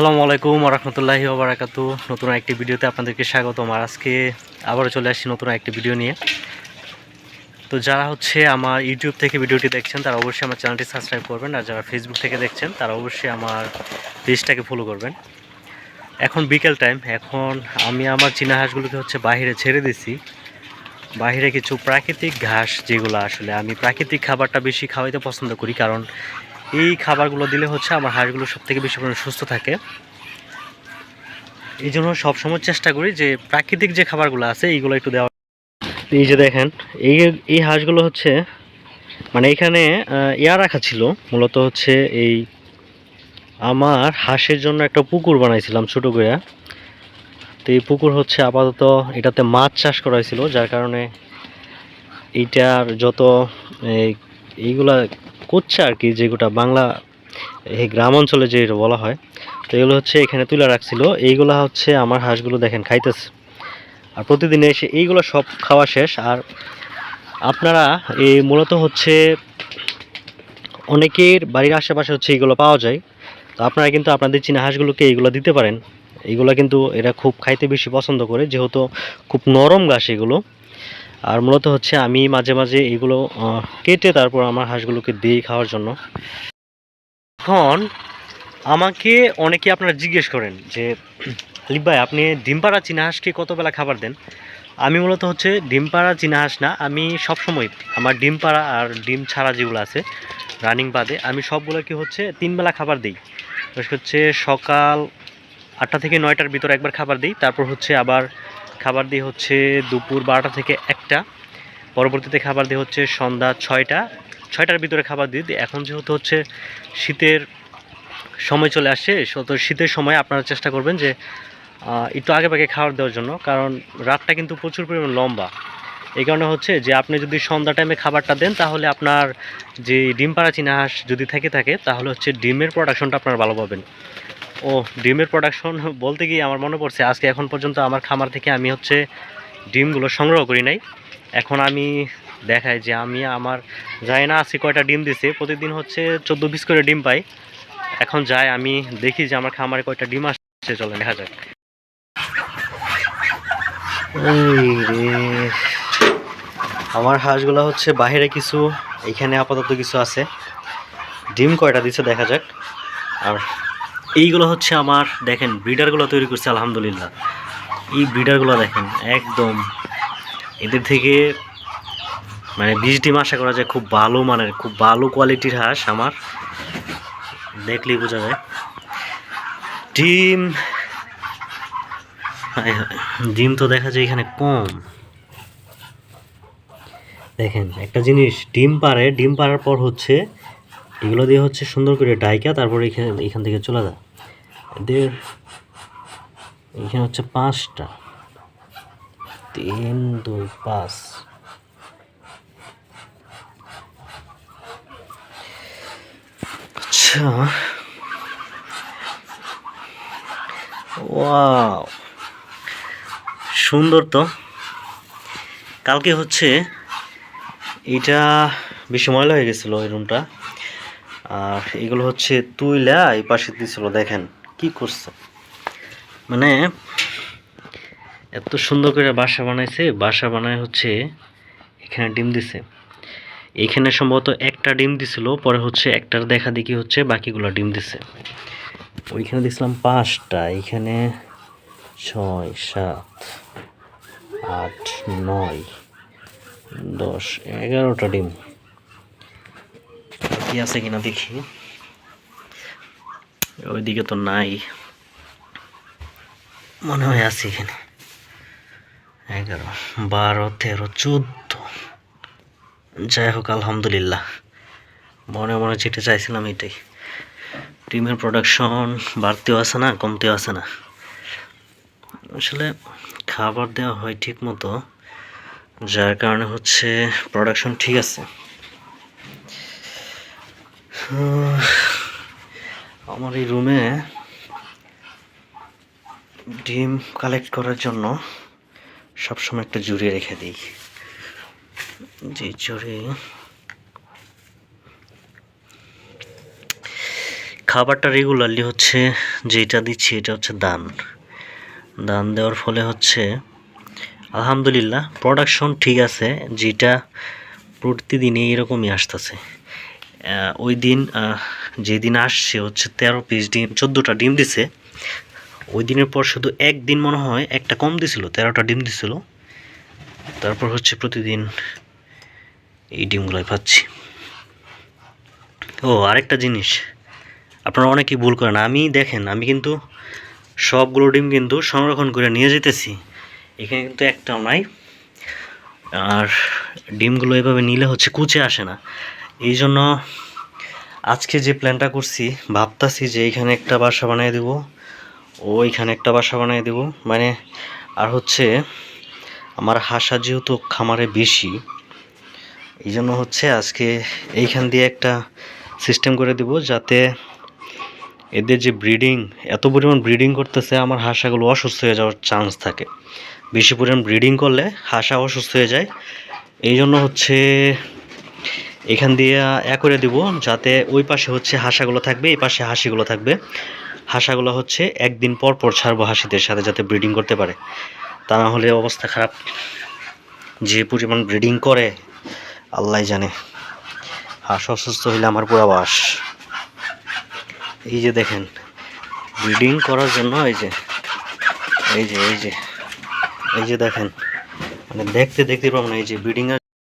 আসসালামু আলাইকুম রহমতুল্লাহি ওবরাকাতু নতুন একটি ভিডিওতে আপনাদেরকে স্বাগতম আর আজকে আবারও চলে আসছি নতুন একটি ভিডিও নিয়ে। তো যারা হচ্ছে আমার ইউটিউব থেকে ভিডিওটি দেখছেন, তারা অবশ্যই আমার চ্যানেলটি সাবস্ক্রাইব করবেন। আর যারা ফেসবুক থেকে দেখছেন, তারা অবশ্যই আমার পেজটাকে ফলো করবেন। এখন বিকেল টাইম এখন আমি আমার চীনা হাঁসগুলোকে হচ্ছে বাইরে ছেড়ে দিছি। বাইরে কিছু প্রাকৃতিক ঘাস যেগুলো আসলে আমি প্রাকৃতিক খাবারটা বেশি খাওয়াইতে পছন্দ করি। কারণ এই খাবারগুলো দিলে হচ্ছে আমার হাঁসগুলো সব থেকে বেশি পরিমাণে সুস্থ থাকে। এই জন্য সবসময় চেষ্টা করি যে প্রাকৃতিক যে খাবারগুলো আছে, এইগুলো একটু দেওয়া এই যে দেখেন, এই এই হাঁসগুলো হচ্ছে মানে এখানে ইয়া রাখা ছিল, মূলত হচ্ছে এই আমার হাঁসের জন্য একটা পুকুর বানাইছিলাম ছোটো করে তো এই পুকুর হচ্ছে আপাতত এটাতে মাছ চাষ করা হয়েছিল, যার কারণে এইটার যত, এই, এইগুলা করছে আর কি যেগুলো বাংলা, এই গ্রাম অঞ্চলে যে এটা বলা হয়, তো এগুলো হচ্ছে এখানে তুলে রাখছিল। এইগুলা হচ্ছে আমার হাঁসগুলো দেখেন খাইতেছে। আর প্রতিদিন এসে এইগুলো সব খাওয়া শেষ। আর আপনারা, এই মূলত হচ্ছে অনেকের বাড়ির আশেপাশে হচ্ছে এইগুলো পাওয়া যায়। তো আপনারা কিন্তু আপনাদের চীনা হাঁসগুলোকে এইগুলো দিতে পারেন। এইগুলো কিন্তু এরা খুব খাইতে বেশি পছন্দ করে, যেহেতু খুব নরম ঘাস এগুলো। আর মূলত হচ্ছে আমি মাঝে মাঝে এগুলো কেটে তারপর আমার হাঁসগুলোকে দিই খাওয়ার জন্য। এখন আমাকে অনেকে আপনারা জিজ্ঞেস করেন যে, লিপ ভাই, আপনি ডিম পাড়া চীনা হাঁসকে কত বেলা খাবার দেন? আমি মূলত হচ্ছে ডিম পাড়া চীনা হাঁস না, আমি সবসময় আমার ডিম পাড়া আর ডিম ছাড়া যেগুলো আছে রানিং বাদে, আমি সবগুলোকে হচ্ছে তিনবেলা খাবার দিই। হচ্ছে সকাল আটটা থেকে নয়টার ভিতরে একবার খাবার দিই, তারপর হচ্ছে আবার খাবার দিই হচ্ছে দুপুর বারোটা থেকে একটা, পরবর্তীতে খাবার দিই হচ্ছে সন্ধ্যা ছয়টা, ছয়টার ভিতরে খাবার দিই। দিয়ে এখন যেহেতু হচ্ছে শীতের সময় চলে আসছে তো শীতের সময় আপনারা চেষ্টা করবেন যে একটু আগে ভাগে খাবার দেওয়ার জন্য, কারণ রাতটা কিন্তু প্রচুর পরিমাণ লম্বা। এই কারণে হচ্ছে যে, আপনি যদি সন্ধ্যা টাইমে খাবারটা দেন, তাহলে আপনার যে ডিম পাড়া চীনা হাঁস যদি থেকে থাকে, তাহলে হচ্ছে ডিমের প্রোডাকশনটা আপনারা ভালো পাবেন। ও, ডিমের প্রোডাকশন বলতে গিয়ে আমার মনে পড়ছে, আজকে এখন পর্যন্ত আমার খামার থেকে আমি হচ্ছে ডিমগুলো সংগ্রহ করি নাই। এখন আমি দেখাই যে আমি আমার যাই না আজকে কয়টা ডিম দিছে, প্রতিদিন হচ্ছে চোদ্দ পিস করে ডিম পাই। এখন যাই, আমি দেখি যে আমার খামারে কয়টা ডিম আসছে চলে দেখা যাক। আমার হাঁসগুলো হচ্ছে বাইরে কিছু, এখানে আপাতত কিছু আছে। ডিম কয়টা দিছে দেখা যাক। আর এইগুলো হচ্ছে আমার, দেখেন ব্রিডারগুলো তৈরি করছে, আলহামদুলিল্লাহ। এই ব্রিডারগুলো দেখেন, একদম এদের থেকে মানে বিশ ডিম আশা করা যায় খুব ভালো মানের, খুব ভালো কোয়ালিটির হাঁস আমার। দেখলেই বোঝা যায়। ডিম ডিম তো দেখা যায় এখানে কম। দেখেন, একটা জিনিস, ডিম পারে ডিম পাড়ার পর হচ্ছে এগুলো দিয়ে হচ্ছে সুন্দর করে ডাইকা, তারপরে এখানে, এখান থেকে চলে যায় এদের এখানে হচ্ছে পাঁচটা। তিন, দুই, পাঁচ। আচ্ছা। সুন্দর তো। কালকে হচ্ছে এটা বেশি ময়লা হয়ে গেছিল এই রুমটা আর এগুলো হচ্ছে তুইলা এই পাশে দিছিল, দেখেন কি করছে। মানে এত সুন্দর করে বাসা বানাইছে, বাসা বানায় হচ্ছে এখানে ডিম দিছে। এখানে সম্ভবত একটা ডিম দিছিল, পরে হচ্ছে একটার দেখা দেখি হচ্ছে বাকিগুলো ডিম দিছে। ওইখানে দেখছিলাম পাঁচটা, এখানে ছয়, সাত, আট, নয়, দশ, এগারোটা ডিম। কি আছে কিনা দেখি। ওইদিকে তো নাই। মনে হয় আছে এখানে। এগারো, বারো, তেরো, চোদ্দ। যাই হোক, আলহামদুলিল্লাহ। মনে মনে যেটা চাইছিলাম এটাই। ডিমের প্রোডাকশন বাড়তেও আছে না, কমতেও আছে না। আসলে খাবার দেওয়া হয় ঠিক মতো যার কারণে হচ্ছে প্রোডাকশন ঠিক আছে। আমার এই রুমে ডিম কালেক্ট করার জন্য সবসময় একটা জুড়ে রেখে দিই। যে জুড়ে খাবারটা রেগুলারলি হচ্ছে যেটা দিচ্ছি এটা হচ্ছে দান। দান দেওয়ার ফলে হচ্ছে আলহামদুলিল্লাহ প্রোডাকশন ঠিক আছে, যেটা প্রতিদিনই এরকমই আসতেছে। ওই দিন যেদিন আসছে হচ্ছে তেরো পিস ডিম, চোদ্দোটা ডিম দিছে, ওই দিনের পর শুধু একদিন মনে হয় একটা কম দিছিল, তেরোটা ডিম দিছিল। তারপর হচ্ছে প্রতিদিন এই ডিমগুলোই পাচ্ছি ও, আরেকটা জিনিস, আপনারা অনেকেই ভুল করেন, আমি দেখেন, আমি কিন্তু সবগুলো ডিম কিন্তু সংরক্ষণ করে নিয়ে যেতেছি। এখানে কিন্তু একটাও নাই, আর ডিমগুলো এভাবে নিলে হচ্ছে কুচে আসে না। এই জন্য আজকে যে প্ল্যানটা করছি, ভাবতাছি যে এইখানে একটা বাসা বানিয়ে দেবো ও এইখানে একটা বাসা বানিয়ে দেবো। মানে আর হচ্ছে আমার হাসা যেহেতু খামারে বেশি এই জন্য হচ্ছে আজকে এইখান দিয়ে একটা সিস্টেম করে দিব যাতে এদের যে ব্রিডিং এত পরিমাণ ব্রিডিং করতেছে, আমার হাঁসাগুলো অসুস্থ হয়ে যাওয়ার চান্স থাকে। বেশি পরিমাণ ব্রিডিং করলে হাঁসা অসুস্থ হয়ে যায়। এই জন্য হচ্ছে এখান দিয়ে এ করে দিব, যাতে ওই পাশে হচ্ছে হাঁসাগুলো থাকবে, এই পাশে হাসিগুলো থাকবে। হাঁসাগুলো হচ্ছে একদিন পর পর ছাড়বো হাসিদের সাথে, যাতে ব্রিডিং করতে পারে। তা না হলে অবস্থা খারাপ। যে পরিমাণ ব্রিডিং করে আল্লাহ জানে। হাঁস অসুস্থ হইলে আমার পুরো বাস। এই যে দেখেন ব্রিডিং করার জন্য এই যে এই যে এই যে এই যে দেখেন। মানে দেখতে দেখতে পাবো না, এই যে ব্রিডিং